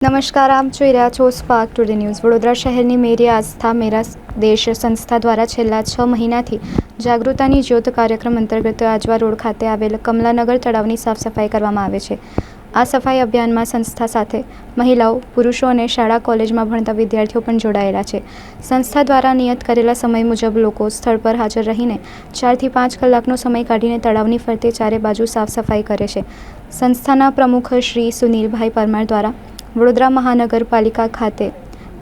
નમસ્કાર, આપ જોઈ રહ્યા છો સ્પાર્ક ટુડે ન્યૂઝ વડોદરા શહેરની મેરી આસ્થા, મેરા દેશ સંસ્થા દ્વારા છેલ્લા છ મહિનાથી જાગૃતતાની જ્યોત કાર્યક્રમ અંતર્ગત આજવા રોડ ખાતે આવેલ કમલાનગર તળાવની સાફ સફાઈ કરવામાં આવે છે. આ સફાઈ અભિયાનમાં સંસ્થા સાથે મહિલાઓ, પુરુષો અને શાળા, કોલેજમાં ભણતા વિદ્યાર્થીઓ પણ જોડાયેલા છે. સંસ્થા દ્વારા નિયત કરેલા સમય મુજબ લોકો સ્થળ પર હાજર રહીને ચારથી પાંચ કલાકનો સમય કાઢીને તળાવની ફરતે ચારે બાજુ સાફ સફાઈ કરે છે. સંસ્થાના પ્રમુખ શ્રી સુનિલભાઈ પરમાર દ્વારા વડોદરા મહાનગરપાલિકા ખાતે.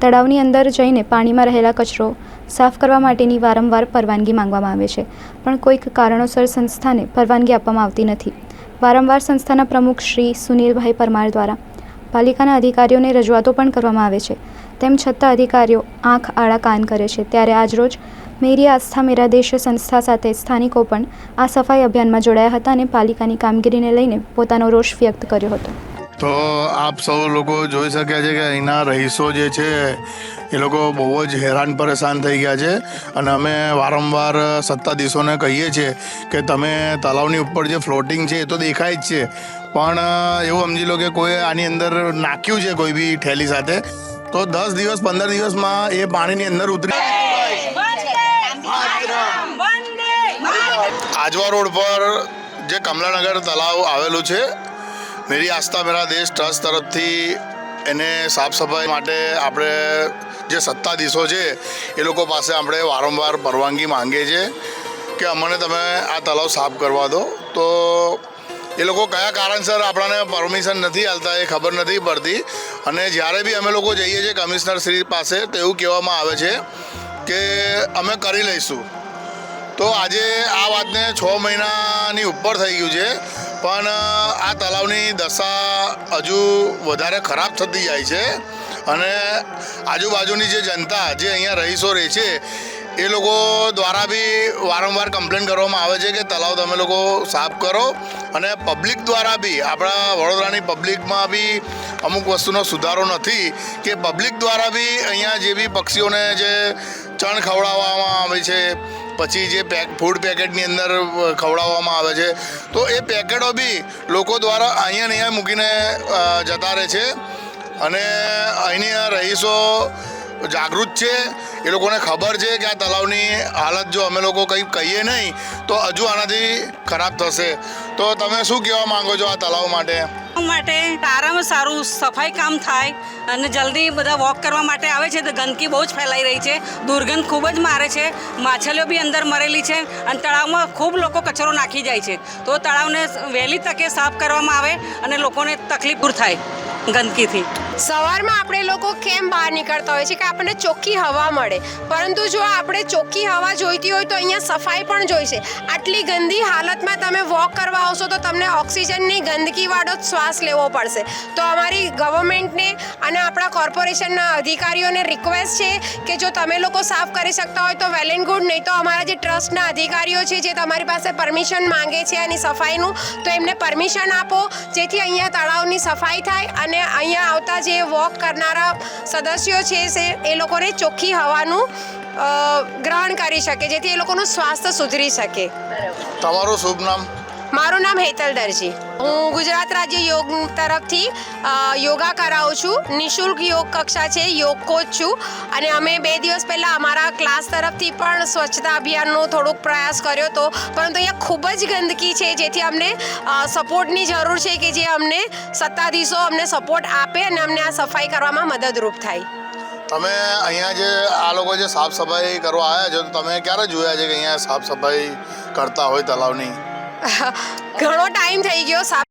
તળાવની અંદર જઈને પાણીમાં રહેલા કચરો સાફ કરવા માટેની વારંવાર પરવાનગી માંગવામાં આવે છે, પણ કોઈક કારણોસર સંસ્થાને પરવાનગી આપવામાં આવતી નથી. વારંવાર સંસ્થાના પ્રમુખ શ્રી સુનિલભાઈ પરમાર દ્વારા પાલિકાના અધિકારીઓને રજૂઆતો પણ કરવામાં આવે છે. તેમ છતાં અધિકારીઓ આંખ આડા કાન કરે છે. ત્યારે આજરોજ મેરી આસ્થા મેરા દેશ સંસ્થા સાથે સ્થાનિકો પણ આ સફાઈ અભિયાનમાં જોડાયા હતા અને પાલિકાની કામગીરીને લઈને પોતાનો રોષ વ્યક્ત કર્યો હતો. તો આપ સૌ લોકો જોઈ શક્યા છે કે અહીંના રહીશો જે છે એ લોકો બહુ જ હેરાન પરેશાન થઈ ગયા છે. અને અમે વારંવાર સત્તાધીશોને કહીએ છીએ કે તમે તળાવની ઉપર જે ફ્લોટિંગ છે એ તો દેખાય જ છે. પણ એવું સમજી લો કે કોઈ આની અંદર નાખ્યું છે કોઈ બી ઠેલી સાથે તો દસ દિવસ પંદર દિવસમાં એ પાણીની અંદર ઉતરી આજવા રોડ પર જે કમલાનગર તળાવ આવેલું છે મેરી આસ્થા, મેરા દેશ ટ્રસ્ટ તરફથી એને સાફ સફાઈ માટે આપણે જે સત્તાધીશો છે, એ લોકો પાસે આપણે વારંવાર પરવાનગી માંગીએ છીએ કે અમને તમે આ તળાવ સાફ કરવા દો. તો એ લોકો કયા કારણસર આપણાને પરમિશન નથી હાલતા એ ખબર નથી પડતી. અને જ્યારે બી અમે લોકો જઈએ છીએ કમિશનર શ્રી પાસે, તો એવું કહેવામાં આવે છે કે અમે કરી લઈશું. તો આજે આ વાતને છ મહિનાની ઉપર થઈ ગયું છે. પણ આ તળાવની દશા હજુ વધારે ખરાબ થતી જાય છે અને આજુબાજુની જે જનતા જે અહીંયા રહીશો, રહે છે, એ લોકો દ્વારા બી વારંવાર કમ્પ્લેન કરવામાં આવે છે કે તળાવ તમે લોકો સાફ કરો અને પબ્લિક દ્વારા બી, આપણા વડોદરાની પબ્લિકમાં બી અમુક વસ્તુનો સુધારો નથી કે પબ્લિક દ્વારા બી અહીંયા જે બી પક્ષીઓને જે ચણ ખવડાવવામાં આવે છે પછી જે પેક ફૂડ પેકેટની અંદર ખવડાવવામાં આવે છે. તો એ પેકેટો બી લોકો દ્વારા અહીંયા અહીંયા મૂકીને જતા રહે છે. અને અહીંની રહીશો જાગૃત છે. એ લોકોને ખબર છે કે આ તળાવની હાલત જો અમે લોકો કંઈ કહીએ નહીં, તો હજુ આનાથી ખરાબ થશે. તો તમે શું કહેવા માગો છો આ તળાવ માટે? માટે સારામાં સારું સફાઈ કામ થાય અને જલ્દી બધા વોક કરવા માટે આવે છે તો ગંદકી બહુ જ ફેલાઈ રહી છે. દુર્ગંધ ખૂબ જ મારે છે. માછલીઓ બી અંદર મરેલી છે અને તળાવમાં ખૂબ લોકો કચરો નાખી જાય છે. તો તળાવને વહેલી તકે સાફ કરવામાં આવે અને લોકોને તકલીફ દૂર થાય ગંદકીથી. સવારમાં આપણે લોકો કેમ બહાર નીકળતા હોય છે કે આપણને ચોખ્ખી હવા મળે. પરંતુ જો આપણે ચોખ્ખી હવા જોઈતી હોય તો અહીંયા સફાઈ પણ જોઈશે. આટલી ગંદી હાલતમાં તમે વોક કરવા આવશો તો તમને ઓક્સિજનની ગંદકીવાળો જ શ્વાસ લેવો પડશે. તો અમારી ગવર્મેન્ટને અને આપણા કોર્પોરેશનના અધિકારીઓને રિક્વેસ્ટ છે કે જો તમે લોકો સાફ કરી શકતા હોય તો વેલ એન્ડ ગુડ, નહીં તો અમારા જે ટ્રસ્ટના અધિકારીઓ છે જે તમારી પાસે પરમિશન માંગે છે આની સફાઈનું, તો એમને પરમિશન આપો, જેથી અહીંયા તળાવની સફાઈ થાય અને અહીંયા આવતા જે વોક કરનારા સદસ્યો છે એ લોકોને ચોખ્ખી હવાનું ગ્રહણ કરી શકે, જેથી એ લોકોનું સ્વાસ્થ્ય સુધરી શકે. તમારું શુભ નામ? મારું નામ હેતલ દરજી. હું ગુજરાત રાજ્ય યોગ તરફથી યોગા કરાવું છું. નિઃશુલ્ક યોગ કક્ષા છે, યોગ કોચ છું. અને અમે બે દિવસ પહેલાં અમારા ક્લાસ તરફથી પણ સ્વચ્છતા અભિયાનનો થોડોક પ્રયાસ કર્યો હતો પરંતુ અહીંયા ખૂબ જ ગંદકી છે, જેથી અમને સપોર્ટની જરૂર છે કે જે અમને સત્તાધીશો અમને સપોર્ટ આપે અને અમને આ સફાઈ કરવામાં મદદરૂપ થાય. તમે અહીંયા જે આ લોકો જે સાફ સફાઈ કરવા આવ્યા છો તમે ક્યારે જોયા છે કે અહીંયા સાફ સફાઈ કરતા હોય તળાવની ઘણો ટાઈમ થઈ ગયો.